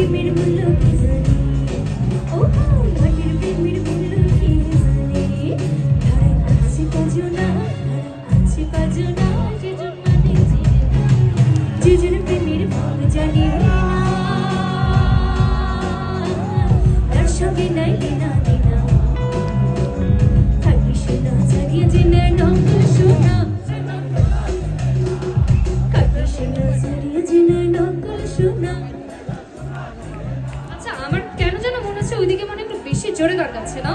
প্রেমের মূল্য কি জানে ও মাটির প্রেমের মূল্য কি জানে তার আছে কাজনা তার আছে কাজনা যেজন মানে জিনে না যেজন প্রেমের ভাব জানে না তার সঙ্গে নাই না দিনা থাকি সোনা জাগিয়ে জেনে রঙ সোনা Thank you. জোরে গান গাচ্ছে, না?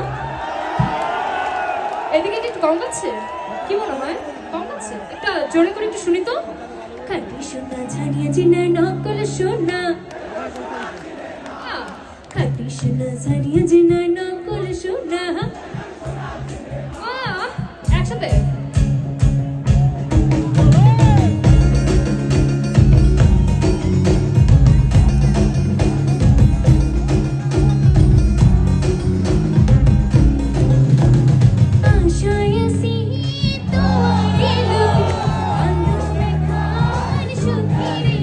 এদিকে কি একটু কম গাচ্ছে? কি মনে হয়? কম গাচ্ছে? একটা জোরে করে একটু শুনি তো। কাটি সোনা ঝাড়িয়ে জিনা নকল সোনা। কাটি সোনা ঝাড়িয়ে জিনা নকল সোনা। একসাথে? 祝你。